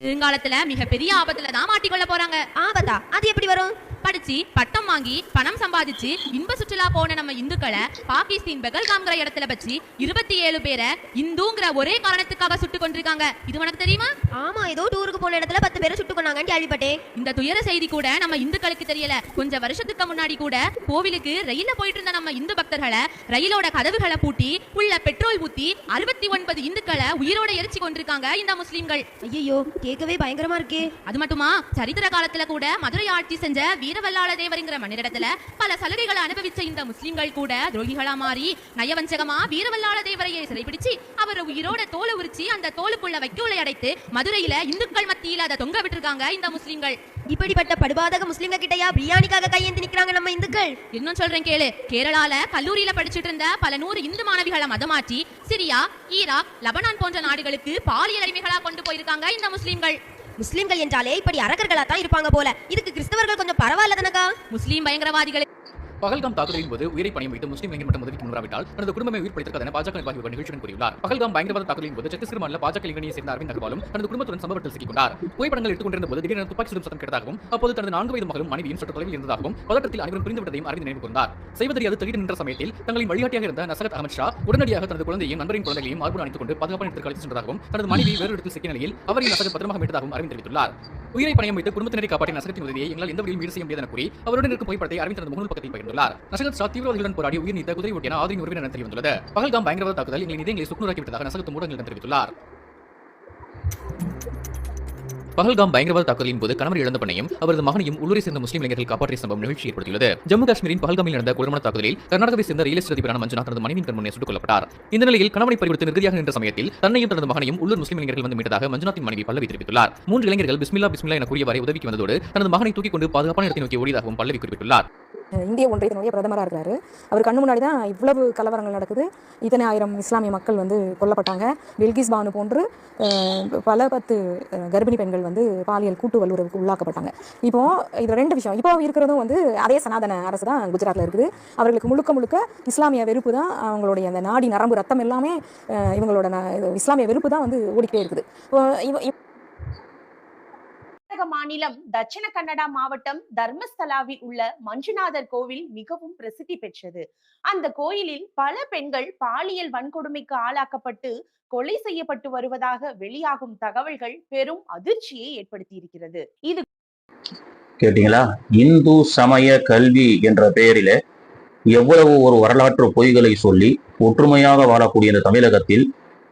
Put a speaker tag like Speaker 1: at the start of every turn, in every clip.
Speaker 1: வருங்காலத்துல மிகப்பெரிய ஆபத்துல தான் மாட்டிக்கொள்ள போறாங்க.
Speaker 2: ஆபத்தா? அது எப்படி வரும்?
Speaker 1: படிச்சு பட்டம் வாங்கி பணம் சம்பாதிச்சு இன்ப சுற்றுலா போன நம்ம இந்துக்களை பாகிஸ்தான் பெகல்காம்ங்கிற இடத்துல வச்சு இருபத்தி ஏழு பேரை இந்துங்கிற ஒரே காரணத்துக்காக சுட்டு கொண்டிருக்காங்க இது உனக்கு தெரியுமா?
Speaker 2: ஆமா ஏதோ டூருக்கு போன இடத்துல பத்து பேரை சுட்டு கொண்டாங்கன்னு கேள்விப்பட்டேன்.
Speaker 1: இந்த துயர செய்தி கூட நம்ம இந்துக்களுக்கு தெரியல. கொஞ்ச வருஷத்துக்கு முன்னாடி கூட கோவிலுக்கு ரயில்ல போயிட்டு இருந்த நம்ம இந்து பக்தர்களை ரயிலோட கதவுகளை பூட்டி உள்ள பெட்ரோல் ஊத்தி அறுபத்தி ஒன்பது இந்துக்களை உயிரோட எரிச்சு கொண்டிருக்காங்க இந்த முஸ்லிம்கள்.
Speaker 2: ஐயோ கேட்கவே பயங்கரமா இருக்கே.
Speaker 1: அது மட்டுமா? சரித்திர காலத்துல கூட மதுரை ஆட்சி செஞ்ச வீரவல்லாள தேவருங்கிற மன்னிடத்துல பல சலுகைகளை அனுபவிச்ச இந்த முஸ்லிம்கள் கூட துரோகிகளா மாறி நயவஞ்சகமா வீரவல்லாள தேவரையை சிறைபிடிச்சு அவர் உயிரோட தோலை உரிச்சு அந்த தோலுக்குள்ள வைக்கோலை அடைத்து மதுரையில இந்துக்கள் மத்தியில அதை தொங்க விட்டுருக்காங்க இந்த முஸ்லிம்கள்.
Speaker 2: இப்படிப்பட்ட படுபாதக முஸ்லிம்க கிட்டயா பிரியாணிக்காக கையேந்தி நிக்கிறாங்க நம்ம இந்துக்கள்?
Speaker 1: இன்னும் சொல்றேன் கேளு. கேரளால கல்லூரியில படிச்சிட்டு இருந்த பல நூறு இந்து மாணவிகளை மதமாற்றி சிரியா ஈராக் லெபனான் போன்ற நாடுகளுக்கு பாலியல் அடிமைகளா கொண்டு போயிருக்காங்க இந்த முஸ்லிம்கள்.
Speaker 2: முஸ்லிம்கள் என்றாலே இப்படி அரக்கர்களா தான் இருப்பாங்க போல. இதுக்கு கிறிஸ்தவர்கள் கொஞ்சம் பரவாயில்ல தானக்கா?
Speaker 1: முஸ்லீம் பயங்கரவாதிகளை
Speaker 3: பகல்காம் தாக்குதலின் போது உயிரை பணியம் வைத்து முஸ்லீம் இளைஞர் மட்டும் உதவிக்கு முன்வராவிட்டால் தனது குடும்பமே உயிர் பிழைத்திருக்காது பாஜக நிர்வாகி ஒரு நிகழ்ச்சியுடன் கூறியுள்ளார். பகல்காம் பயங்கரவாத தாக்குதலின் போது சத்தீஸ்கர் மாநில பாஜக இளைஞனியை சேர்ந்த அரவிந்த் அகர்வாலும் தனது குடும்பத்துடன் சம்பவத்தில் சிக்கிக்கொண்டார். புகைப்படங்கள் எடுத்துக்கொண்டிருந்த போது திடீரென துப்பாக்கி சுடும் சத்தம் கேட்டதாகவும் அப்போது தனது நான்கு வயது மகளும் மனைவியும் சற்று தொலைவில் இருந்ததாகவும் பதட்டத்தில் அனைவரும் புரிந்துவிட்டதையும் அரவிந்த் நினைவு கூர்ந்தார். செய்வதறியாது திடீர் நின்ற சமயத்தில் தங்களின் வழிகாட்டியாக இருந்த நசரத் அகமத் ஷா உடனடியாக தனது குழந்தையும் நண்பரின் குழந்தைகளையும் மார்பு அணைத்துக் கொண்டு பாதுகாப்பான இடத்திற்கு அழைத்து சென்றதாகவும் தனது மனைவி வேறு இடத்தில் சிக்கிய நிலையில் அவரின் நசரத் பத்திரமாக மீட்டதாகவும் அரவிந்த் தெரிவித்துள்ளார். உயிரை பணியம் வைத்து குடும்பத்தினரை காப்பாற்றிய நசரத்தின் உதவியை எங்களால் எந்த வழியும் ஈடு செய்ய முடியாது என கூறி அவருடன் இருக்கும் புகைப்படத்தை அரவிந்த் தனது முகநூல் பக்கத்தில் பகிர்ந்துள்ளார். நசரத் ஷா தீவிரவாதிகளுடன் போராடி உயிர் நீத்த குதிரை ஓட்டிய ஆதரின் உறவினர் தெரிவித்துள்ளது பகல்காம் பயங்கரவாத தாக்குதல் எங்களின் நிதியங்களை சுக்குநூறாக்கிவிட்டதாக நசரத் ஊடகங்களிடம் தெரிவித்துள்ளார். பகல்காம் பயங்கரவாத தாக்குதலின் போது கணவர் இழந்த பெண்ணையும் அவரது மகனையும் உள்ளூரை சேர்ந்த முஸ்லீம் இளைஞர்கள் காப்பாற்றிய சம்பவம் நிகழ்ச்சி ஏற்படுத்தியுள்ளது. ஜம்மு காஷ்மீரின் பகல்காமில் நடந்த கொடூரமான தாக்குதலில் கர்நாடகாவை சேர்ந்த ரியல் எஸ்டேட் அதிபரான மஞ்சுநாத் தனது மனைவியின் கண்முன்னே சுட்டுக் கொல்லப்பட்டார் இந்த நிலையில் கணவனை பறிவிடுத்து நிர்கதியாக நின்ற சமயத்தில் தன்னையும் தனது மகனையும் உள்ளூர் முஸ்லீம் இளைஞர்கள் வந்து மீட்டதாக மஞ்சுநாத்தின் மனைவி பல்லவி தெரிவித்துள்ளார். மூன்று இளைஞர்கள் பிஸ்மில்லா பிஸ்மில்லா என கூறியவரை உதவிக்கு வந்ததோடு தனது மகனை தூக்கிக் கொண்டு பாதுகாப்பான இடத்தை நோக்கி ஓடியதாகவும் பல்லவி குறிப்பிட்டுள்ளார்.
Speaker 4: இந்திய ஒன்றியத்தினுடைய பிரதமராக இருக்கிறாரு. அவர் கண்ணு முன்னாடி தான் இவ்வளவு கலவரங்கள் நடக்குது. இத்தனை ஆயிரம் இஸ்லாமிய மக்கள் வந்து கொல்லப்பட்டாங்க. பில்கிஸ் பானு போன்று பல பத்து கர்ப்பிணி பெண்கள் வந்து பாலியல் கூட்டு வல்லுறவுக்கு உள்ளாக்கப்பட்டாங்க. இப்போ இது ரெண்டு விஷயம். இப்போ இருக்கிறதும் வந்து அதே சனாதன அரசு தான் குஜராத்தில் இருக்குது. அவர்களுக்கு முழுக்க முழுக்க இஸ்லாமிய வெறுப்பு தான் அவங்களுடைய அந்த நாடி நரம்பு ரத்தம் எல்லாமே இவங்களோட இது இஸ்லாமிய வெறுப்பு தான் வந்து ஓடிக்கிட்டே இருக்குது. இப்போ
Speaker 5: கர்நாடக மாநிலம் தட்சிண கன்னடா மாவட்டம் தர்மஸ்தலாவில் உள்ள மஞ்சுநாதர் கோவில் மிகவும் பிரசித்தி பெற்றது. அந்த கோயிலில் பல பெண்கள் பாலியல் வன்கொடுமைக்கு ஆளாக்கப்பட்டு கொலை செய்யப்பட்டு வருவதாக வெளியாகும் தகவல்கள் பெரும் அதிர்ச்சியை ஏற்படுத்தியிருக்கிறது. இது
Speaker 6: கேட்டீங்களா? இந்து சமய கல்வி என்ற பெயரில எவ்வளவு ஒரு வரலாற்று பொய்களை சொல்லி ஒற்றுமையாக வாழக்கூடிய இந்த தமிழகத்தில்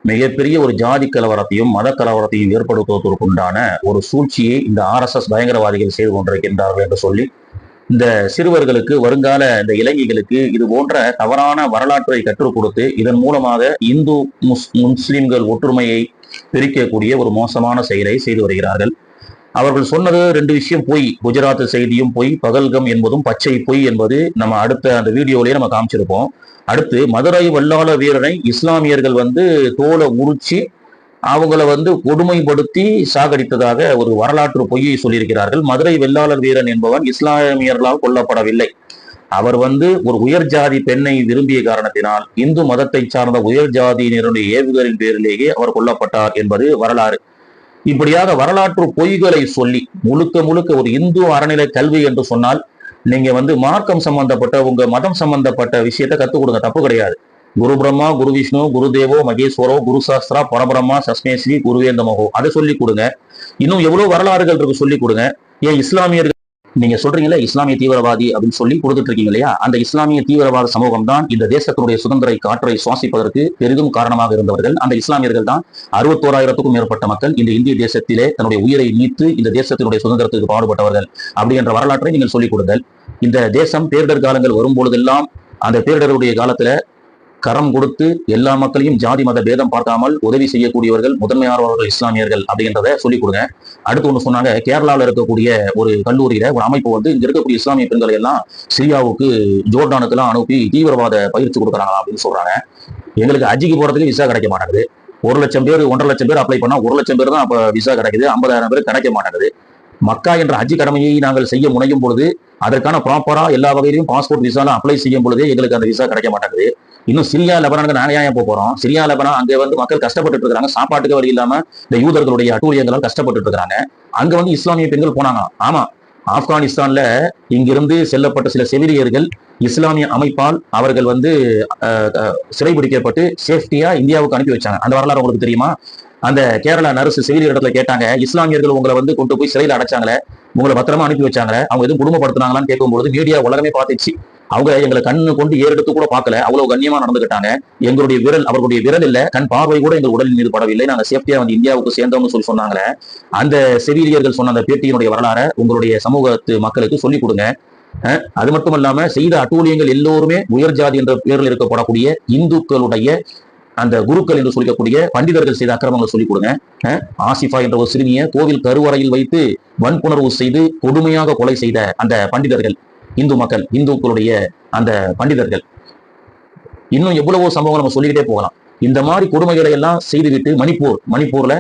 Speaker 6: மிகப்பெரிய ஒரு ஜாதி கலவரத்தையும் மத கலவரத்தையும் ஏற்படுத்துவதற்குண்டான ஒரு சூழ்ச்சியை இந்த ஆர்எஸ்எஸ் பயங்கரவாதிகள் செய்து கொண்டிருக்கின்றார்கள் என்று சொல்லி இந்த சிறுவர்களுக்கு வருங்கால இந்த இளைஞர்களுக்கு இது போன்ற தவறான வரலாற்றை கற்றுக் கொடுத்து இதன் மூலமாக இந்து முஸ் முஸ்லிம்கள் ஒற்றுமையை பிரிக்கக்கூடிய ஒரு மோசமான செயலை செய்து வருகிறார்கள். அவர்கள் சொன்னது ரெண்டு விஷயம் பொய். குஜராத் செய்தியும் பொய். பகல்கம் என்பதும் பச்சை பொய் என்பது நம்ம அடுத்த அந்த வீடியோலயே நம்ம காமிச்சிருப்போம். அடுத்து மதுரை வல்லாள வீரனை இஸ்லாமியர்கள் வந்து தோலை உரிச்சு அவங்கள வந்து கொடுமைப்படுத்தி சாகடித்ததாக ஒரு வரலாற்று பொய்யை சொல்லியிருக்கிறார்கள். மதுரை வெள்ளாளர் வீரன் என்பவன் இஸ்லாமியர்களால் கொல்லப்படவில்லை. அவர் வந்து ஒரு உயர் ஜாதி பெண்ணை விரும்பிய காரணத்தினால் இந்து மதத்தை சார்ந்த உயர் ஜாதியினருடைய ஏவுகளின் பேரிலேயே அவர் கொல்லப்பட்டார் என்பது வரலாறு. இப்படியாக வரலாற்று பொய்களை சொல்லி முழுக்க முழுக்க ஒரு இந்து அறநிலை கல்வி என்று சொன்னால் நீங்க வந்து மார்க்கம் சம்பந்தப்பட்ட உங்க மதம் சம்பந்தப்பட்ட விஷயத்தை கத்துக் கொடுங்க. தப்பு கிடையாது. குரு பிரம்மா குரு விஷ்ணு குரு தேவோ மகேஸ்வரோ குரு சாஸ்திரா பரபிரம்மா சஸ்மேஸ்ரீ குருவேந்தமகோ அதை சொல்லி கொடுங்க. இன்னும் எவ்வளவு வரலாறுகள் இருக்கு சொல்லி கொடுங்க. ஏன் இஸ்லாமியர்கள் நீங்க சொல்றீங்களா இஸ்லாமிய தீவிரவாதி அப்படின்னு சொல்லி கொடுத்துட்டு இருக்கீங்க இல்லையா? அந்த இஸ்லாமிய தீவிரவாத சமூகம் தான் இந்த தேசத்தினுடைய சுதந்திர காற்றை சுவாசிப்பதற்கு பெரிதும் காரணமாக இருந்தவர்கள். அந்த இஸ்லாமியர்கள் தான் அறுபத்தோராயிரத்துக்கும் மேற்பட்ட மக்கள் இந்த இந்திய தேசத்திலே தன்னுடைய உயிரை நீத்து இந்த தேசத்தினுடைய சுதந்திரத்துக்கு பாடுபட்டவர்கள். அப்படி என்ற வரலாற்றை நீங்கள் சொல்லிக் கொடுங்கள். இந்த தேசம் பேரிடர் காலங்கள் வரும்பொழுதெல்லாம் அந்த பேரிடருடைய காலத்துல கரம் கொடுத்து எல்லா மக்களையும் ஜாதி மத பேதம் பார்க்காமல் உதவி செய்யக்கூடியவர்கள் முதன்மையானவர்கள் இஸ்லாமியர்கள் அப்படின்றத சொல்லிக் கொடுங்க. அடுத்து ஒன்று சொன்னாங்க கேரளாவில் இருக்கக்கூடிய ஒரு கல்லூரியில ஒரு அமைப்பு வந்து இங்க இருக்கக்கூடிய இஸ்லாமிய பெண்களை எல்லாம் சிரியாவுக்கு ஜோர்டானுக்கெல்லாம் அனுப்பி தீவிரவாத பயிற்சி கொடுக்குறாங்க அப்படின்னு சொல்றாங்க. எங்களுக்கு அஜிக்கு போறதுக்கு விசா கிடைக்க மாட்டேங்குது. ஒரு லட்சம் பேர் ஒன்றரை லட்சம் பேர் அப்ளை பண்ணா ஒரு லட்சம் பேர் தான் அப்ப விசா கிடைக்குது. ஐம்பதாயிரம் பேர் கிடைக்க மாட்டேங்குது. மக்கா என்ற ஹஜ் கடமையை நாங்கள் செய்ய முனையும் பொழுது அதற்கான ப்ராப்பரா எல்லா வகையிலும் பாஸ்போர்ட் விசாலாம் அப்ளை செய்யும் பொழுதே எங்களுக்கு அந்த விசா கிடைக்க மாட்டேங்குது. இன்னும் சிரியா லெபனானுக்கு நாங்க ஏன் போக போறோம்? சிரியா லெபனா அங்க வந்து மக்கள் கஷ்டப்பட்டு இருக்கிறாங்க. சாப்பாட்டுக்கு வழி இல்லாம இந்த யூதர்களுடைய அட்டூழியங்களால் கஷ்டப்பட்டு இருக்கிறாங்க. அங்க வந்து இஸ்லாமிய பெண்கள் போனாங்க. ஆமா ஆப்கானிஸ்தான்ல இங்கிருந்து செல்லப்பட்ட சில செவிலியர்கள் இஸ்லாமிய அமைப்பால் அவர்கள் வந்து அஹ், அஹ், சிறைபிடிக்கப்பட்டு சேஃப்டியா இந்தியாவுக்கு அனுப்பி வச்சாங்க. அந்த வரலாறு உங்களுக்கு தெரியுமா? அந்த கேரளா நர்ஸ் செவிலியர் இடத்துல கேட்டாங்க இஸ்லாமியர்கள் உங்களை வந்து கொண்டு போய் சிறையில் அடைச்சாங்களே உங்களை பத்திரமா அனுப்பி வச்சாங்களே அவங்க எதுவும் குடும்பப்படுத்தினாங்களான்னு கேட்கும்போது மீடியா உலகமே பார்த்துச்சு. அவங்க எங்களை கண்ணு கொண்டு ஏறெடுத்து கூட பார்க்கல. அவ்வளவு கண்ணியமா நடந்துகிட்டாங்க. எங்களுடைய விரல் அவர்களுடைய விரல் இல்ல. கண் பார்வை கூட எங்கள் உடலின் மீது படவில்லை. நாங்க சேஃப்டியா வந்து இந்தியாவுக்கு சேர்ந்தோம்னு சொல்லி சொன்னாங்களே. அந்த செவிலியர்கள் சொன்ன அந்த பேட்டியினுடைய வரலாறை உங்களுடைய சமூகத்து மக்களுக்கு சொல்லிக் கொடுங்க. அது மட்டும் இல்லாம செய்த அட்டூழியங்கள் எல்லோருமே உயர் ஜாதி என்ற பெயரில் இருக்கப்படக்கூடிய இந்துக்களுடைய அந்த குருக்கள் என்று சொல்லிக்கக்கூடிய பண்டிதர்கள் செய்த அக்கிரமங்களை சொல்லிக் கொடுங்க. ஆசிஃபா என்ற ஒரு சிறுமியை கோவில் கருவறையில் வைத்து வன்புணர்வு செய்து கொடுமையாக கொலை செய்த அந்த பண்டிதர்கள் இந்து மக்கள் இந்துக்களுடைய அந்த பண்டிதர்கள். இன்னும் எவ்வளவோ சம்பவம் நம்ம சொல்லிக்கிட்டே போகலாம். இந்த மாதிரி கொடுமைகளை எல்லாம் செய்துவிட்டு மணிப்பூர் மணிப்பூர்ல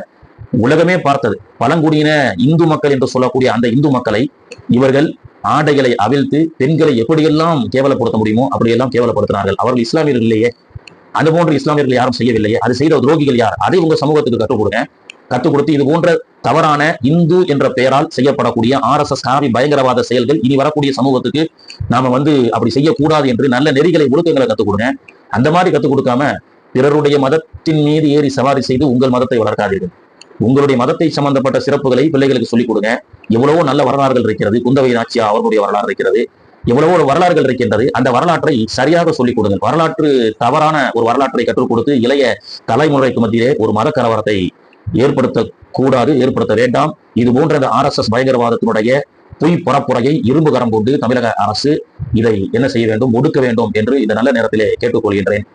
Speaker 6: உலகமே பார்த்தது. பழங்குடியின இந்து மக்கள் என்று சொல்லக்கூடிய அந்த இந்து மக்களை இவர்கள் ஆடைகளை அவிழ்த்து பெண்களை எப்படியெல்லாம் கேவலப்படுத்த முடியுமோ அப்படியெல்லாம் கேவலப்படுத்தினார்கள். அவர்கள் இஸ்லாமியர்கள் இல்லையே. அது போன்ற இஸ்லாமியர்கள் யாரும் செய்யவில்லையே. அது செய்த துரோகிகள் யார்? அதை உங்க சமூகத்துக்கு கற்றுக் கொடுங்க. கற்றுக் கொடுத்து இது போன்ற தவறான இந்து என்ற பெயரால் செய்யப்படக்கூடிய ஆர் எஸ் எஸ் காவி பயங்கரவாத செயல்கள் இனி வரக்கூடிய சமூகத்துக்கு நாம வந்து அப்படி செய்யக்கூடாது என்று நல்ல நெறிகளை ஒழுக்கங்களை கற்றுக் கொடுங்க. அந்த மாதிரி கற்றுக் கொடுக்காம பிறருடைய மதத்தின் மீது ஏறி சவாரி செய்து உங்கள் மதத்தை வளர்க்காதீர்கள். உங்களுடைய மதத்தை சம்பந்தப்பட்ட சிறப்புகளை பிள்ளைகளுக்கு சொல்லிக் கொடுங்க. எவ்வளவோ நல்ல வரலாறுகள் இருக்கிறது. குந்தவை நாச்சியா அவர்களுடைய வரலாறு இருக்கிறது. எவ்வளவோ வரலாறுகள் இருக்கின்றது. அந்த வரலாற்றை சரியாக சொல்லிக் கொடுங்கள். வரலாற்று தவறான ஒரு வரலாற்றை கற்றுக் கொடுத்து இளைய தலைமுறைக்கு மத்தியிலே ஒரு மத கலவரத்தை ஏற்படுத்த கூடாது ஏற்படுத்த வேண்டாம். இது போன்ற ஆர் எஸ் எஸ் பயங்கரவாதத்தினுடைய பொய் பரப்புரையை இரும்பு கரம் கொண்டு தமிழக அரசு இதை என்ன செய்ய வேண்டும் ஒடுக்க வேண்டும் என்று இந்த நல்ல நேரத்திலே கேட்டுக்கொள்கின்றேன்.